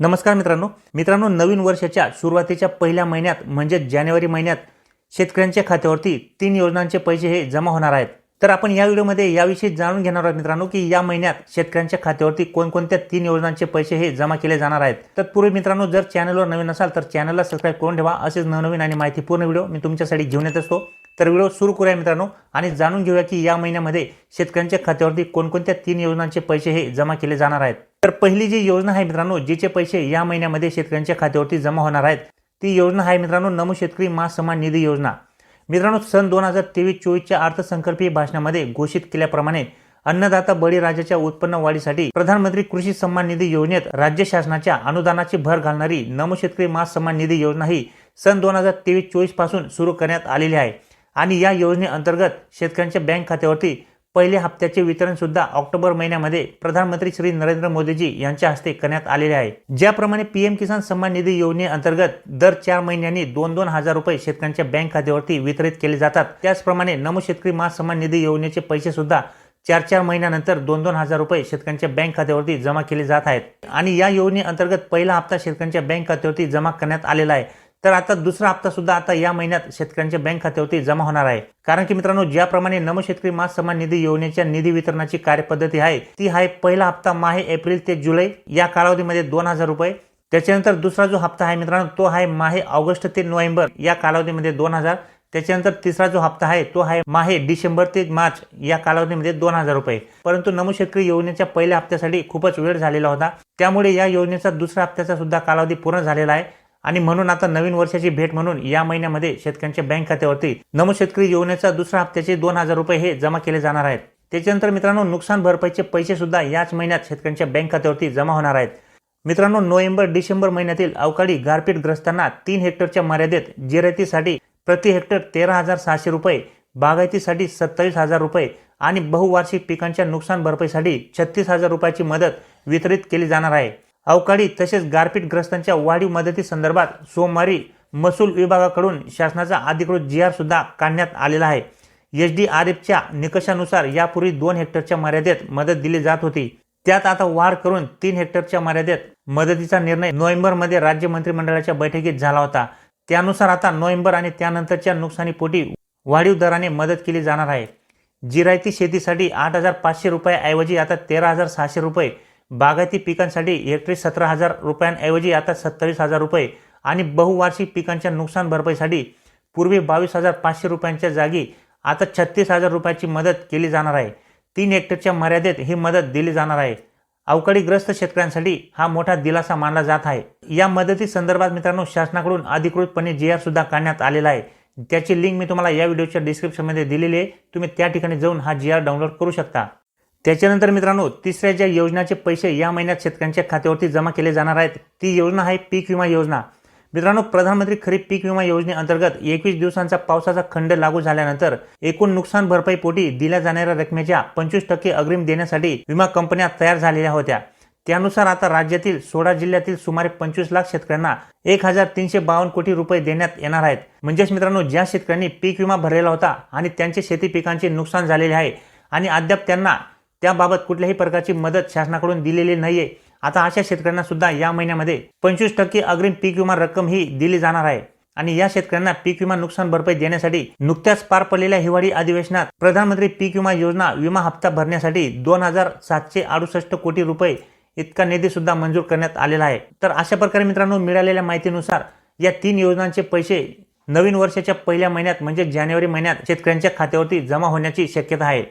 नमस्कार मित्रांनो. मित्रांनो नवीन वर्षाच्या सुरुवातीच्या पहिल्या महिन्यात म्हणजे जानेवारी महिन्यात शेतकऱ्यांच्या खात्यावरती तीन योजनांचे पैसे हे जमा होणार आहेत. तर आपण या व्हिडिओमध्ये याविषयी जाणून घेणार आहोत मित्रांनो की या महिन्यात शेतकऱ्यांच्या खात्यावरती कोणकोणत्या तीन योजनांचे पैसे हे जमा केले जाणार आहेत. तत्पूर्वी मित्रांनो जर चॅनलवर नवीन असाल तर चॅनलला सबस्क्राईब करून ठेवा. असेच नवनवीन आणि माहितीपूर्ण व्हिडिओ मी तुमच्यासाठी घेऊन येत असतो. तर व्हिडिओ सुरू करूया मित्रांनो आणि जाणून घेऊया की या महिन्यामध्ये शेतकऱ्यांच्या खात्यावरती कोणकोणत्या तीन योजनांचे पैसे हे जमा केले जाणार आहेत. तर पहिली जी योजना आहे मित्रांनो जिचे पैसे या महिन्यामध्ये शेतकऱ्यांच्या खात्यावरती जमा होणार आहेत ती योजना आहे मित्रांनो नमो शेतकरी महासन्मान निधी योजना. मित्रांनो सन दोन हजार तेवीस चोवीसच्या अर्थसंकल्पीय भाषणामध्ये घोषित केल्याप्रमाणे अन्नदाता बळीराजाच्या उत्पन्न वाढीसाठी प्रधानमंत्री कृषी सन्मान निधी योजनेत राज्य शासनाच्या अनुदानाची भर घालणारी नमो शेतकरी महासन्मान निधी योजना ही सन दोन हजार तेवीस चोवीसपासून सुरू करण्यात आलेली आहे. आणि या योजनेअंतर्गत शेतकऱ्यांच्या बँक खात्यावरती पहिल्या हप्त्याचे वितरण सुद्धा ऑक्टोबर महिन्यामध्ये प्रधानमंत्री श्री नरेंद्र मोदीजी यांच्या हस्ते करण्यात आलेले आहे. ज्याप्रमाणे पीएम किसान सन्मान निधी योजनेअंतर्गत दर चार महिन्यांनी दोन दोन हजार रुपये शेतकऱ्यांच्या बँक खात्यावरती वितरित केले जातात. त्याचप्रमाणे नमो शेतकरी महासन्मान निधी योजनेचे पैसे सुद्धा चार चार महिन्यानंतर दोन दोन हजार रुपये शेतकऱ्यांच्या बँक खात्यावरती जमा केले जात आहेत. आणि या योजनेअंतर्गत पहिला हप्ता शेतकऱ्यांच्या बँक खात्यावरती जमा करण्यात आलेला आहे. तर आता दुसरा हप्ता सुद्धा आता या महिन्यात शेतकऱ्यांच्या बँक खात्यावरती जमा होणार आहे. कारण की मित्रांनो ज्याप्रमाणे नम शेतकरी मास सन्मान निधी योजनेच्या निधी वितरणाची कार्यपद्धती आहे ती आहे पहिला हप्ता माहे एप्रिल ते जुलै या कालावधीमध्ये दोन हजार रुपये. त्याच्यानंतर दुसरा जो हप्ता आहे मित्रांनो तो आहे माहे ऑगस्ट ते नोव्हेंबर या कालावधीमध्ये दोन हजार. त्याच्यानंतर तिसरा जो हप्ता आहे तो आहे माहे डिसेंबर ते मार्च या कालावधीमध्ये दोन हजार रुपये. परंतु नमो शेतकरी योजनेच्या पहिल्या हप्त्यासाठी खूपच वेळ झालेला होता. त्यामुळे या योजनेचा दुसऱ्या हप्त्याचा सुद्धा कालावधी पूर्ण झालेला आहे. आणि म्हणून आता नवीन वर्षाची भेट म्हणून या महिन्यामध्ये शेतकऱ्यांच्या बँक खात्यावरती नमो शेतकरी योजनेचा दुसरा हप्त्याचे दोन हजार रुपये हे जमा केले जाणार आहेत. त्याच्यानंतर मित्रांनो नुकसान भरपाईचे पैसे सुद्धा याच महिन्यात शेतकऱ्यांच्या बँक खात्यावरती जमा होणार आहेत. मित्रांनो नोव्हेंबर डिसेंबर महिन्यातील अवकाळी गारपीटग्रस्तांना तीन हेक्टरच्या मर्यादेत जिरायतीसाठी प्रति हेक्टर तेरा हजार सहाशे रुपये बागायतीसाठी सत्तावीस हजार रुपये आणि बहुवार्षिक पिकांच्या नुकसान भरपाईसाठी छत्तीस हजार रुपयाची मदत वितरित केली जाणार आहे. अवकाळी तसेच गारपीटग्रस्तांच्या वाढीव मदतीसंदर्भात सोमवारी महसूल विभागाकडून शासनाचा अधिकृत जी आरसुद्धा काढण्यात आलेला आहे. एच डी आर एफच्या निकषानुसार यापूर्वी दोन हेक्टरच्या मर्यादेत मदत दिली जात होती. त्यात आता वाढ करून तीन हेक्टरच्या मर्यादेत मदतीचा निर्णय नोव्हेंबरमध्ये राज्य मंत्रिमंडळाच्या बैठकीत झाला होता. त्यानुसार आता नोव्हेंबर आणि त्यानंतरच्या नुकसानीपोटी वाढीव दराने मदत केली जाणार आहे. जिरायती शेतीसाठी आठ हजार पाचशे रुपयाऐवजी आता तेरा हजार सहाशे रुपये बागायती पिकांसाठी हेक्टरी सतरा हजार रुपयांऐवजी आता सत्तावीस हजार रुपये आणि बहुवार्षिक पिकांच्या नुकसान भरपाईसाठी पूर्वी बावीस हजार पाचशे रुपयांच्या जागी आता छत्तीस हजार रुपयाची मदत केली जाणार आहे. तीन हेक्टरच्या मर्यादेत ही मदत दिली जाणार आहे. अवकाळीग्रस्त शेतकऱ्यांसाठी हा मोठा दिलासा मानला जात आहे. या मदती संदर्भात मित्रांनो शासनाकडून अधिकृतपणे जी आर सुद्धा काढण्यात आलेला आहे. त्याची लिंक मी तुम्हाला या व्हिडिओच्या डिस्क्रिप्शनमध्ये दिलेली आहे. तुम्ही त्या ठिकाणी जाऊन हा जी आर डाउनलोड करू शकता. त्याच्यानंतर मित्रांनो तिसऱ्या ज्या योजनाचे पैसे या महिन्यात शेतकऱ्यांच्या खात्यावरती जमा केले जाणार आहेत ती योजना आहे पीक विमा योजना. मित्रांनो प्रधानमंत्री खरीप पीक विमा योजनेअंतर्गत एकवीस दिवसांचा पावसाचा खंड लागू झाल्यानंतर एकूण नुकसान भरपाईपोटी दिल्या जाणाऱ्या रकमेच्या पंचवीस टक्के अग्रिम देण्यासाठी विमा कंपन्या तयार झालेल्या होत्या. त्यानुसार आता राज्यातील सोळा जिल्ह्यातील सुमारे पंचवीस लाख शेतकऱ्यांना एक हजार तीनशे बावन्न कोटी रुपये देण्यात येणार आहेत. म्हणजेच मित्रांनो ज्या शेतकऱ्यांनी पीक विमा भरलेला होता आणि त्यांचे शेती पिकांचे नुकसान झालेले आहे आणि अद्याप त्यांना त्याबाबत कुठल्याही प्रकारची मदत शासनाकडून दिलेली नाहीये. आता अशा शेतकऱ्यांना सुद्धा या महिन्यामध्ये पंचवीस टक्के अग्रिम पीक विमा रक्कम ही दिली जाणार आहे. आणि या शेतकऱ्यांना पीक विमा नुकसान भरपाई देण्यासाठी नुकत्याच पार पडलेल्या हिवाळी अधिवेशनात प्रधानमंत्री पीक विमा योजना विमा हप्ता भरण्यासाठी दोन हजार सातशे अडुसष्ट कोटी रुपये इतका निधी सुद्धा मंजूर करण्यात आलेला आहे. तर अशा प्रकारे मित्रांनो मिळालेल्या माहितीनुसार या तीन योजनांचे पैसे नवीन वर्षाच्या पहिल्या महिन्यात म्हणजे जानेवारी महिन्यात शेतकऱ्यांच्या खात्यावरती जमा होण्याची शक्यता आहे.